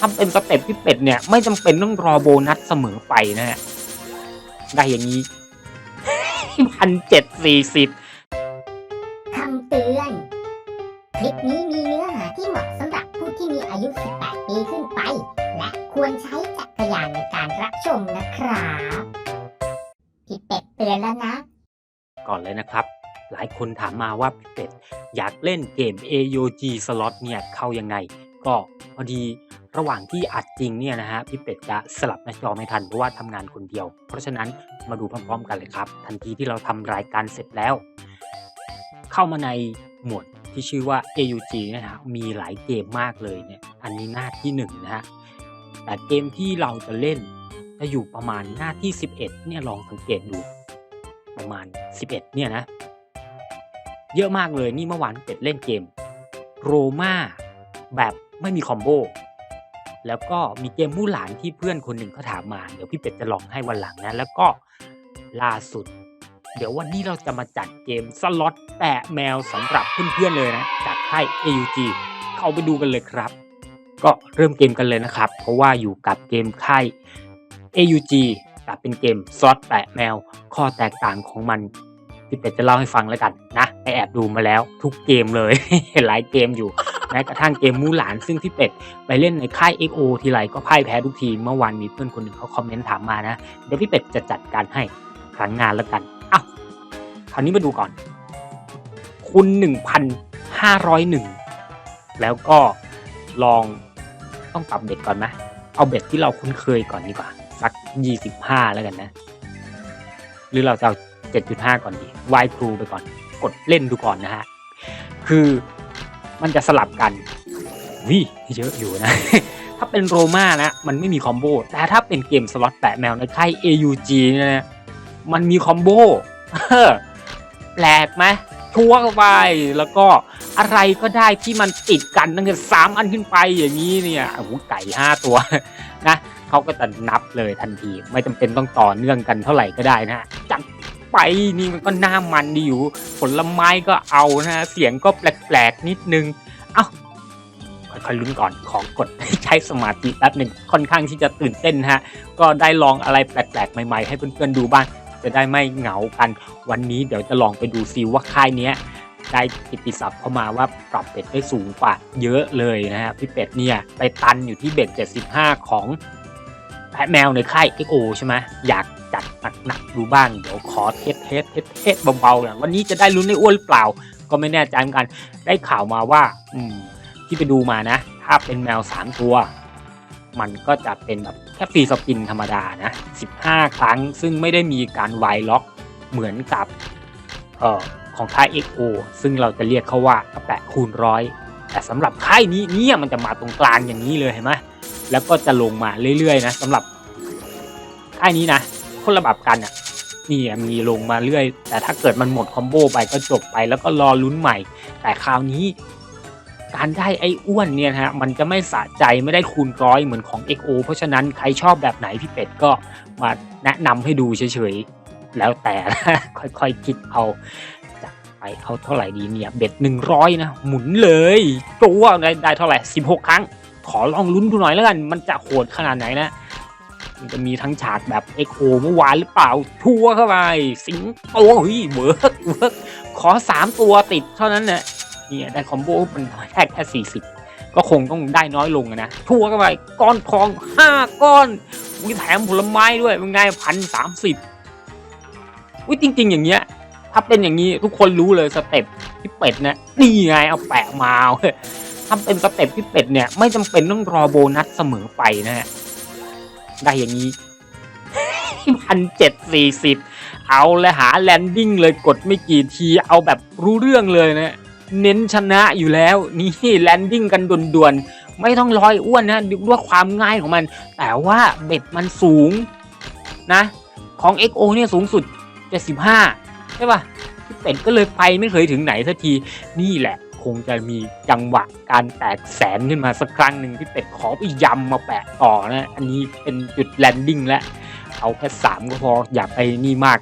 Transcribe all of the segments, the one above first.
ทำเป็นสเต็ปพี่เป็ดเนี่ย ไม่จำเป็นต้องรอโบนัสเสมอไปนะฮะ ได้อย่างนี้พันเจ็ดสี่สิบคำเตือน คลิปนี้มีเนื้อหาที่เหมาะสำหรับผู้ที่มีอายุ 18 ปีขึ้นไป และควรใช้จักรยานในการรับชมนะครับพี่เป็ดเตือนแล้วนะ ก่อนเลยนะครับ หลายคนถามมาว่าพี่เป็ดอยากเล่นเกม AUG Slot เนี่ยเข้ายังไง ก็พอดีระหว่างที่อัดจริงเนี่ยนะฮะพี่เป็ดจะสลับหน้าจอไม่ทันเพราะว่าทำงานคนเดียว เพราะฉะนั้นมาดูพร้อมๆกันเลยครับ ทันทีที่เราทำรายการเสร็จแล้ว เข้ามาในหมวดที่ชื่อว่า AUG นะฮะมีหลายเกมมากเลยเนี่ยอันนี้หน้าที่หนึ่งนะฮะแต่เกมที่เราจะเล่นจะอยู่ประมาณหน้าที่ 11เนี่ยลองสังเกตดูประมาณ 11เนี่ยนะเยอะมากเลยนี่เมื่อวานเป็ดเล่นเกมโรมาแบบ ไม่มีคอมโบแล้วก็มีเกมมู่หลานที่เพื่อนคนหนึ่งเขาถามมา เดี๋ยวพี่เป็ดจะลองให้วันหลังนะ แล้วก็ล่าสุด เดี๋ยววันนี้เราจะมาจัดเกมสล็อตแปะแมวสำหรับเพื่อนๆเลยนะจากค่าย AUG เข้าไปดูกันเลยครับ ก็เริ่มเกมกันเลยนะครับ เพราะว่าอยู่กับเกมค่าย AUG แต่เป็นเกมซอสแปะแมว ข้อแตกต่างของมันพี่เป็ดจะเล่าให้ฟังแล้วกันนะไปแอบดูมาแล้วทุกเกมเลยหลายเกมอยู่ แม้กระทั่งเกมมูหลานซึ่งพี่เป็ดไปเล่นในค่าย XO ทีไรก็พ่ายแพ้ทุกที เมื่อวานมีเพื่อนคนหนึ่งเขาคอมเมนต์ถามมานะ เดี๋ยวพี่เป็ดจะจัดการให้ครั้งหน้าแล้วกันอ้าวคราวนี้มาดูก่อน คุณ 1,501 แล้วก็ลองต้องปรับเบ็ดก่อนไหมเอาเบ็ดที่เราคุ้นเคยก่อนดีกว่า สัก 25 แล้วกันนะ หรือเราจะเอา7.5 ก่อนดีวายครูไปก่อน กดเล่นดูก่อนนะฮะ คือ มันจะสลับกันวิเยอะอยู่นะ ถ้าเป็นโรม่านะมันไม่มีคอมโบแต่ถ้าเป็นเกมสล็อตแปะแมวในค่าย AUG เนี่ยนะมันมีคอมโบแปลกไหมทั่วไปแล้วก็อะไรก็ได้ที่มันติดกันตั้งแต่สามอันขึ้นไปอย่างนี้เนี่ยโอ้โหไก่ห้าตัวนะเขาก็จะนับเลยทันที ไม่จำเป็นต้องต่อเนื่องกันเท่าไหร่ก็ได้นะ ไปนี่มันก็น้ามันดีอยู่ ผลไม้ก็เอานะ เสียงก็แปลกๆนิดนึง เอ้าค่อยๆลุ้นก่อนของกดใช้สมาธิแป๊บหนึ่งค่อนข้างที่จะตื่นเต้นฮะ ก็ได้ลองอะไรแปลกๆใหม่ๆ ให้เพื่อนๆดูบ้างจะได้ไม่เหงากัน วันนี้เดี๋ยวจะลองไปดูซิว่าค่ายเนี้ยได้กิตติศัพท์เข้ามาว่าปรับเบ็ดได้สูงกว่าเยอะเลยนะฮะพี่เป็ดเนี่ยไปตันอยู่ที่เบ็ด 75 ของแพะแมวในค่าย XO ใช่ไหมอยาก จัดหนักๆดูบ้างเดี๋ยวขอเทสเทสเทสเทสเบาๆกันวันนี้จะได้ลุ้นได้อ้วนหรือเปล่า ก็ไม่แน่ใจเหมือนกัน ได้ข่าวมาว่า อืม ที่ไปดูมานะ ถ้าเป็นแมว3ตัว มันก็จะเป็นแบบแค่ฟรีสปินธรรมดานะ15ครั้ง ซึ่งไม่ได้มีการไวล็อกเหมือนกับเอ่อของค่าย XO ซึ่งเราจะเรียกเขาว่าแปะคูณร้อยแต่สำหรับค่ายนี้เนี่ยมันจะมาตรงกลางอย่างนี้เลยเห็นไหมแล้วก็จะลงมาเรื่อยๆนะสำหรับค่ายนี้นะ คนละแบบกันอะนี่มีลงมาเรื่อย แต่ถ้าเกิดมันหมดคอมโบไปก็จบไปแล้วก็รอลุ้นใหม่ แต่คราวนี้ การได้ไอ้อ้วนเนี่ยนะฮะมันจะไม่สะใจไม่ได้คูณร้อยเหมือนของ XO เพราะฉะนั้นใครชอบแบบไหนพี่เป็ดก็มาแนะนำให้ดูเฉยๆ แล้วแต่ค่อยๆคิดเอาจะไปเอาเท่าไหร่ดีเนี่ยเบ็ดหนึ่งร้อยนะ หมุนเลยตัวได้ได้เท่าไหร่สิบหกครั้ง ขอลองลุ้นดูหน่อยแล้วกัน มันจะโหดขนาดไหนนะ มันจะมีทั้งฉากแบบ XO เมื่อวานหรือเปล่า ทัวเข้าไปสิงโตเฮ้ยเวิร์กเวิร์กขอสามตัวติดเท่านั้นนะเนี่ยได้คอมโบมันแค่แค่สี่สิบก็คงต้องได้น้อยลงนะทัวเข้าไปก้อนทองห้าก้อนวิแถมผลไม้ด้วยเป็นไงพันสามสิบวิจริง ๆ อย่างเงี้ย ถ้าเป็นอย่างนี้ทุกคนรู้เลยสเต็ปพี่เป็ดนะนี่ไงเอาแปะมาว้ยถ้าเป็นสเต็ปพี่เป็ดเนี่ยไม่จำเป็นต้องรอโบนัสเสมอไปนะฮะ ได้อย่างนี้พันเจ็ดสี่สิบเอาเลยหาแลนดิ้งเลยกดไม่กี่ทีเอาแบบรู้เรื่องเลยนะ เน้นชนะอยู่แล้ว นี่แลนดิ้งกันด่วนๆ ไม่ต้องลอยอ้วนนะด้วยความง่ายของมัน แต่ว่าเบ็ดมันสูงนะ ของ XO เนี่ยสูงสุด 75 ใช่ป่ะเป็ดก็เลยไปไม่เคยถึงไหนสักทีนี่แหละ คงจะมีจังหวะการแตกแสนขึ้นมาสักครั้งหนึ่งพี่เป็ดขอไปยำมาแปะต่อนะ อันนี้เป็นจุดแลนดิ้งแล้วเอาแค่สามก็พออย่าไปนี่มาก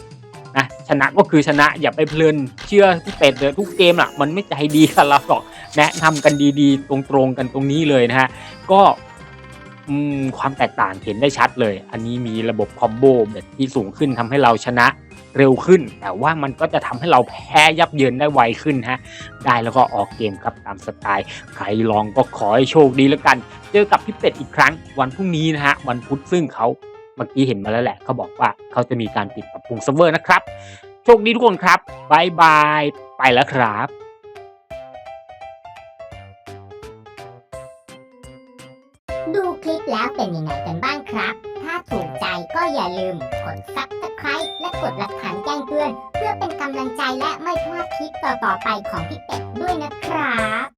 นะชนะก็คือชนะอย่าไปเพลินเชื่อพี่เป็ดเลยทุกเกมอะ มันไม่ใจดีกับเราหรอกแนะนำกันดีๆ ตรงๆกันตรงนี้เลยนะฮะก็ความแตกต่างเห็นได้ชัดเลย อันนี้มีระบบคอมโบแบบที่สูงขึ้นทำให้เราชนะ เร็วขึ้น แต่ว่ามันก็จะทำให้เราแพ้ยับเยินได้ไวขึ้นฮะ ได้แล้วก็ออกเกมครับตามสไตล์ ใครลองก็ขอให้โชคดีแล้วกัน เจอกับพี่เป็ดอีกครั้งวันพรุ่งนี้นะฮะ วันพุธซึ่งเขาเมื่อกี้เห็นมาแล้วแหละเขาบอกว่าเขาจะมีการปิดปรับปรุงเซิร์ฟเวอร์นะครับ โชคดีทุกคนครับบายบายไปแล้วครับดูคลิปแล้วเป็นยังไงกันบ้างครับ ถ้าถูกใจก็อย่าลืมกด subscribe และกดหลักฐานแจ้งเตือน เพื่อเป็นกำลังใจและไม่พลาดคลิปต่อๆไปของพี่เป็ดด้วยนะครับ